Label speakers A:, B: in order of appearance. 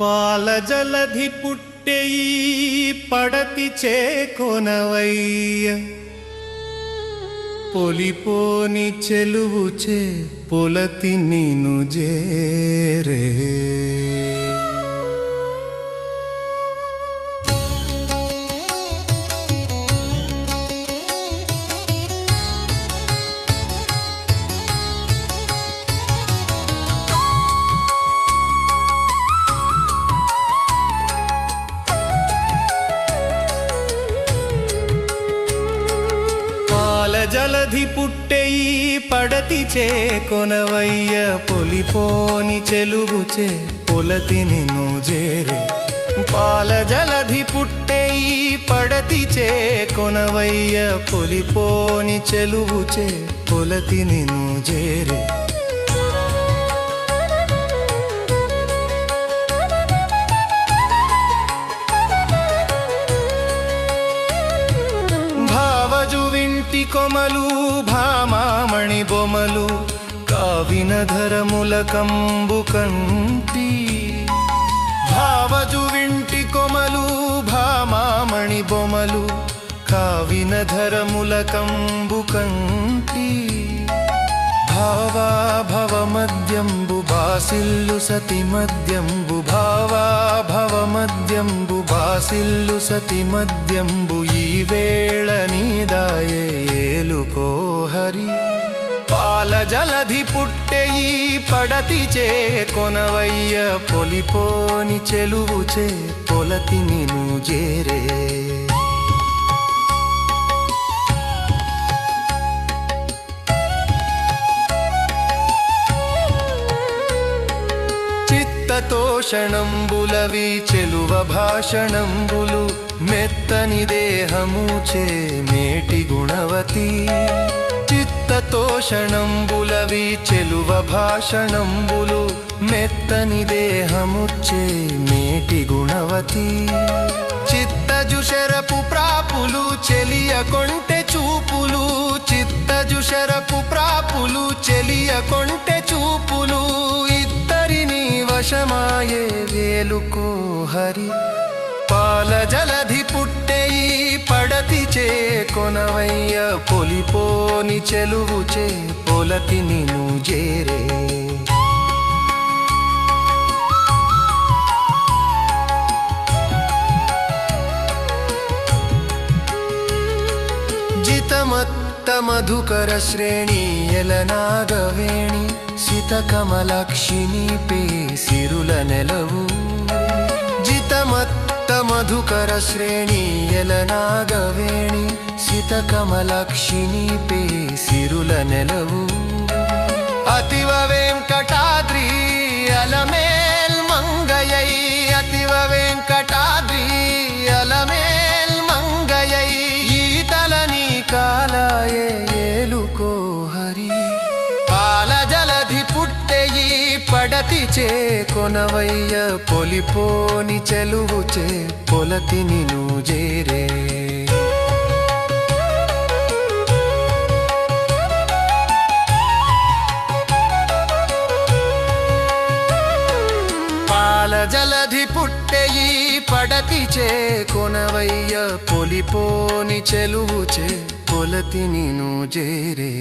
A: పాల జలధి పుట్టెయి పడతి చేకొనవయ్య పొలిపోని చెలువుచే పొలతి నిను జేరే. జలధి పుట్టెయి పడతి చే కొనవయ్య పొలిపోని చెలుగుచే పొలతి నిన్ను జేరే పాల జలధి పుట్టెయి పడతి చే కొనవయ్య పొలిపోని చెలుగుచే పొలతి నిన్ను వింటి కొమలు భామామణి బొమలు కావిన ధరముల కంబు కంటి. భావజు వింటి కొమలు భామామణి బొమలు కావిన ధరముల కంబు కంటి. భావా భవ మద్యంబు బాసిల్లు సతి మద్యంబు భావా భవ మద్యంబు బాసిల్లు సతి మద్యంబు ఈ వేళ నీ హరి పాల జలధి పుట్టెయి పడతి చే కొనవయ్య పొలిపోని చెలువు చే పొలతి నిను జేరే తోషణంబులవి చెలువ భాషణంబులు మెత్తని దేహము చే మేటి గుణవతి. చిత్తతోషణంబులవి చెలువ భాషణంబులు మెత్తని దేహము మేటి గుణవతి. చిత్తజుషరపు ప్రాపులు చెలియ కొంటె చూపులు చిత్తజుషరపు ప్రాపులు చెలియ కొంటె చూపులు ఇద్దరిని వశమాయే వేలుకో హరి. పాల జలధి చే కొనవయ్య పొలిపోని చెలువు చే పొలతి నిను జేరే జితమత్త మధుకర శ్రేణి ఎలనాగవేణి సితకమలక్షిణి పే సిరుల నెలవు. మధుకర శ్రేణి ఎలనాగవేణి సిత కమలక్షిణి పే సిరుల నెలవు అతివ వెంకటాద్రి పడతి చే కొనవయ్య పొలిపోని చెలువు చే పొలతి నిను జేరే పాల జలధి పుట్టెయి పడతి చే కొనవయ్య పొలిపోని చెలువు చే పొలతి నిను జేరే